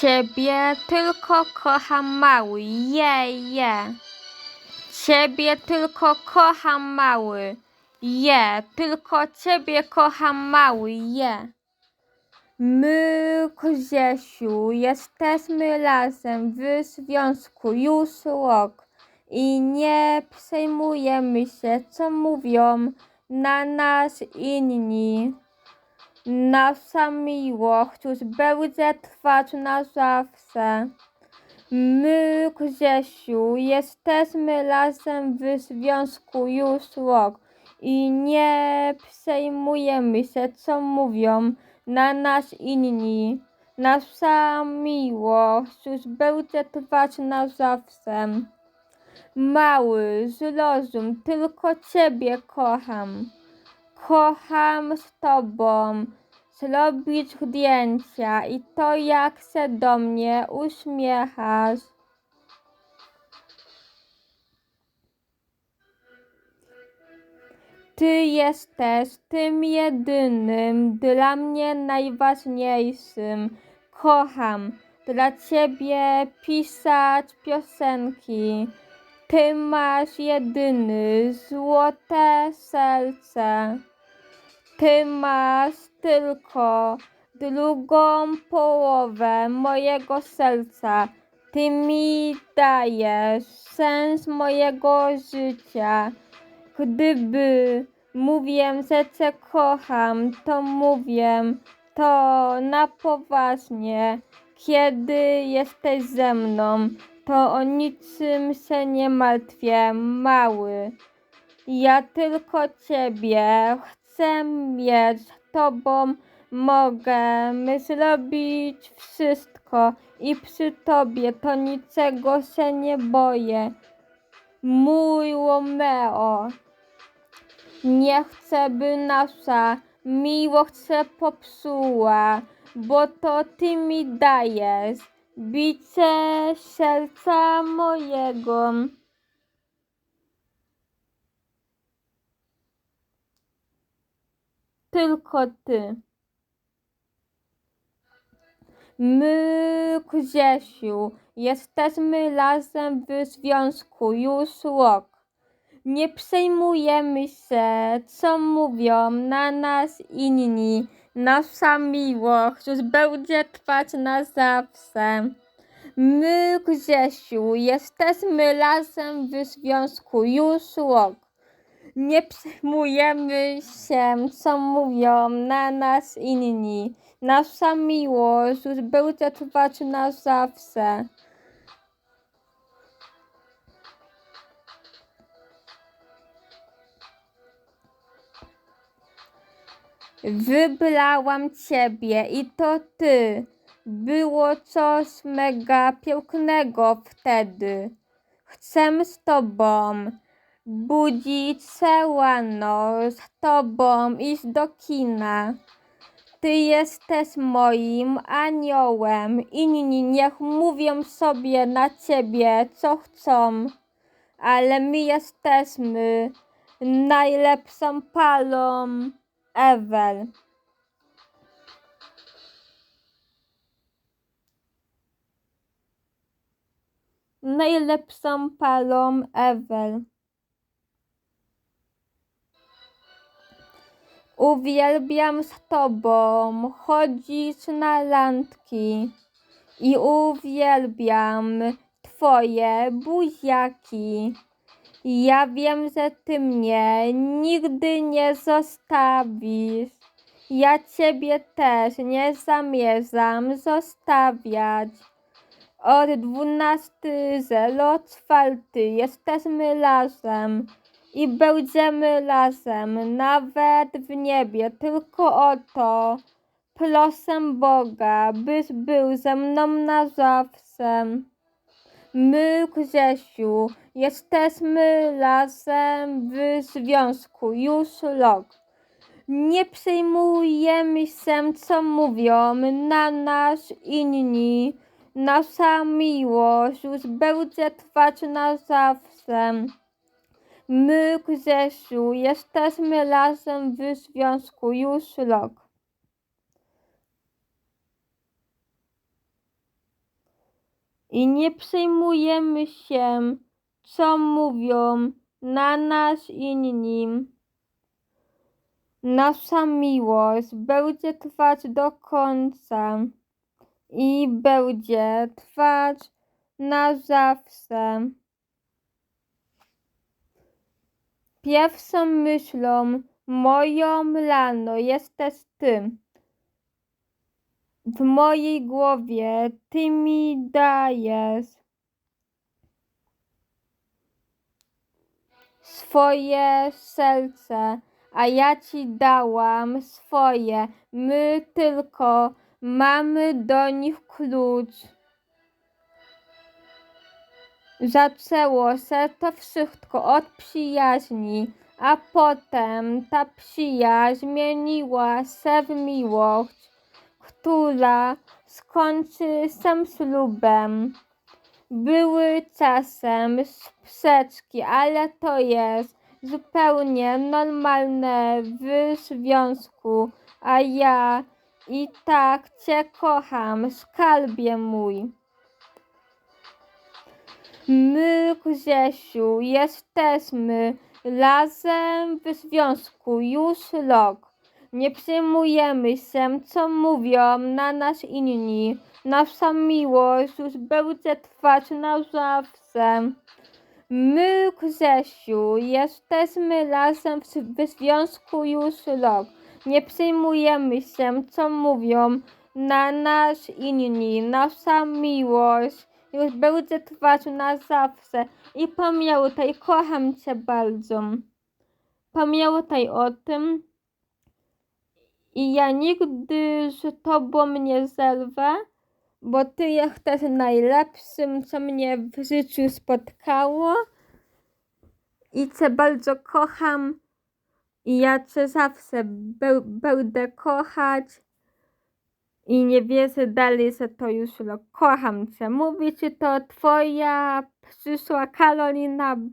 Ciebie tylko kocham mały, je, je. Ciebie tylko kocham mały, je. Tylko Ciebie kocham mały, je. My, Koziesiu, jesteśmy razem w związku już rok i nie przejmujemy się, co mówią na nas inni. Nasza miłość już będzie trwać na zawsze. My, Grzesiu, jesteśmy razem w związku już rok i nie przejmujemy się, co mówią na nas inni. Nasza miłość już będzie trwać na zawsze. Mały, zrozum, tylko Ciebie kocham. Kocham z Tobą zrobić zdjęcia i to jak się do mnie uśmiechasz. Ty jesteś tym jedynym, dla mnie najważniejszym. Kocham dla Ciebie pisać piosenki. Ty masz jedyny złote serce. Ty masz tylko drugą połowę mojego serca. Ty mi dajesz sens mojego życia. Gdyby mówię, że Cię kocham, to mówię to na poważnie. Kiedy jesteś ze mną, to o niczym się nie martwię, mały. Ja tylko Ciebie chcę mieć z Tobą. Mogę zrobić wszystko i przy Tobie to niczego się nie boję. Mój Romeo, nie chcę, by nasza miłość się popsuła, bo to Ty mi dajesz bicie serca mojego. Tylko Ty. My, Grzesiu, jesteśmy razem w związku już rok. Nie przejmujemy się, co mówią na nas inni. Nasza miłość już będzie trwać na zawsze. My, Grzesiu, jesteśmy razem w związku już rok. Nie przejmujemy się, co mówią na nas inni. Nasza miłość już będzie trwać na zawsze. Wybrałam ciebie i to ty. Było coś mega pięknego wtedy. Chcę z tobą budzić rano, z tobą iść do kina. Ty jesteś moim aniołem. Inni niech mówią sobie na ciebie, co chcą. Ale my jesteśmy najlepszą parą ever. Najlepszą parą ever. Uwielbiam z tobą chodzić na randki i uwielbiam twoje buziaki. Ja wiem, że ty mnie nigdy nie zostawisz. Ja ciebie też nie zamierzam zostawiać. Od 12.04 jesteśmy razem i będziemy razem, nawet w niebie. Tylko o to proszę Boga, byś był ze mną na zawsze. My, Grzesiu, jesteśmy razem w związku już rok. Nie przejmujemy się, co mówią na nas inni. Nasza miłość już będzie trwać na zawsze. My, Grzesiu, jesteśmy razem w związku już rok. i nie przejmujemy się, co mówią na nas inni. Nasza miłość będzie trwać do końca i będzie trwać na zawsze. Pierwszą myślą moją rano jesteś ty. W mojej głowie ty mi dajesz swoje serce, a ja ci dałam swoje. My tylko mamy do nich klucz. Zaczęło się to wszystko od przyjaźni, a potem ta przyjaźń zmieniła się w miłość, która skończy się ślubem. Były czasem sprzeczki, ale to jest zupełnie normalne w związku, a ja i tak cię kocham, skarbie mój. My, Grzesiu, jesteśmy razem w związku już rok. Nie przejmujemy się, co mówią na nas inni. Nasza miłość już będzie trwać na zawsze. My, Grzesiu, jesteśmy razem w, związku już rok. Nie przejmujemy się, co mówią na nas inni. Nasza miłość już będzie trwać na zawsze. I pamiętaj, kocham Cię bardzo. Pamiętaj o tym. I ja nigdy z Tobą nie zerwę, bo Ty jesteś najlepszym, co mnie w życiu spotkało. I Cię bardzo kocham. I ja Cię zawsze be- będę kochać. I nie wierzę dalej, że to już rok. Kocham Cię. Mówi Ci to Twoja przyszła Karolina B.